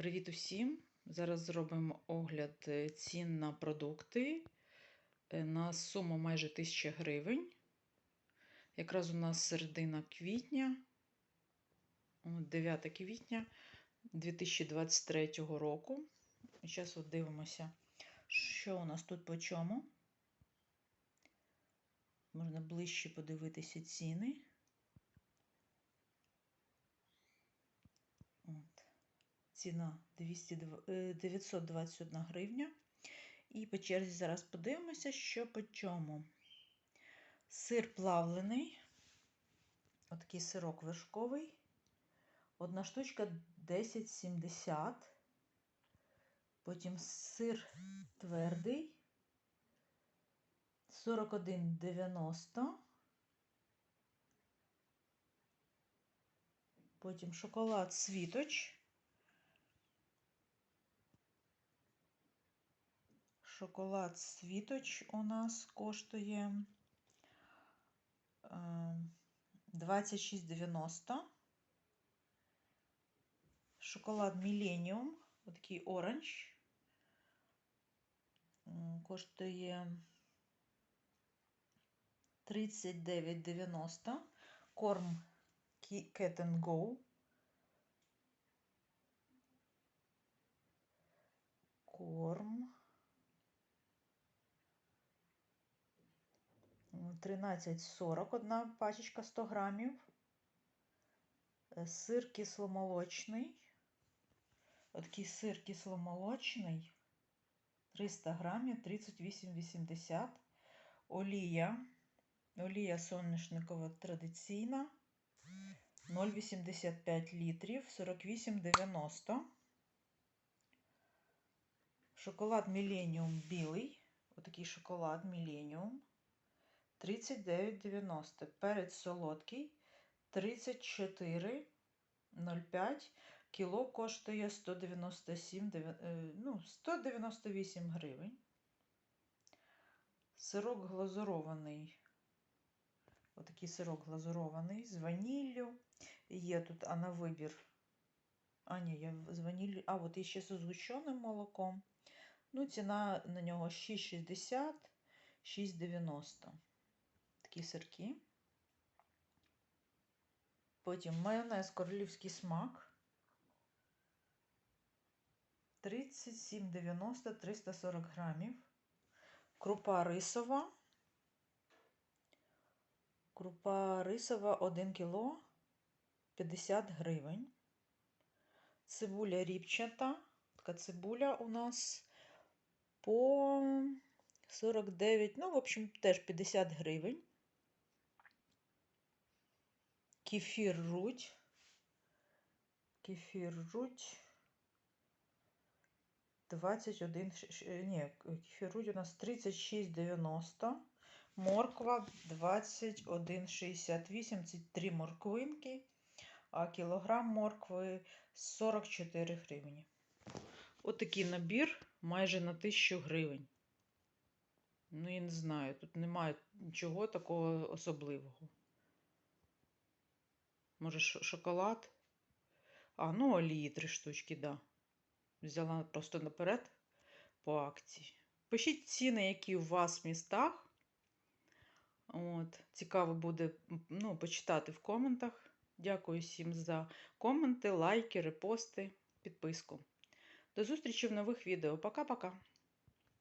Привіт усім! Зараз зробимо огляд е, цін на продукти е, на суму майже 1000 гривень. Якраз у нас середина квітня, 9 квітня 2023 року. Зараз от дивимося, що у нас тут по чому. Можна ближче подивитися ціни. Ціна 200, 921 гривня. І по черзі зараз подивимося, що по чому. Сир плавлений, отакий сирок вершковий. Одна штучка 10,70. Потім сир твердий 41,90. Потім шоколад світоч. Шоколад світоч у нас коштує 26,90. Шоколад Millennium, такий оранж, коштує 39,90. Корм Cat and Go. Корм. 13,40 одна пачечка 100 грамів. Сир кисломолочний. Отакий сир кисломолочний. 300 грамів, 38,80. Олія. Олія соняшникова традиційна. 0,85 літрів, 48,90. Шоколад Millennium білий. Отакий шоколад Millennium. 39,90. Перець солодкий 34,05. Кіло коштує 197, ну, 198 гривень. Сирок глазурований. Отакий сирок глазурований з ваніллю. Є тут а на вибір. А, ні, я з ваніллю. А, от іще з згущеним молоком. Ну, ціна на нього 6,60, 6,90. Такі сирки. Потім майонез королівський смак. 37,90 340 грамів. Крупа рисова. Крупа рисова 1 кіло 50 гривень. Цибуля ріпчата. Така цибуля у нас по 49, ну, в общем, теж 50 гривень. Кефір рудь. Кефір рудь. 21, ні, кефір рудь у нас 36,90. Морква 21,68. Це три морквинки, а кілограм моркви 44 гривні. Отакий набір майже на 1000 гривень. Ну, я не знаю, тут немає нічого такого особливого. Може, шоколад? А, ну, олії три штучки, да. Взяла просто наперед по акції. Пишіть ціни, які у вас в містах. От, Цікаво буде ну, почитати в коментах. Дякую всім за коменти, лайки, репости, підписку. До зустрічі в нових відео. Пока-пока!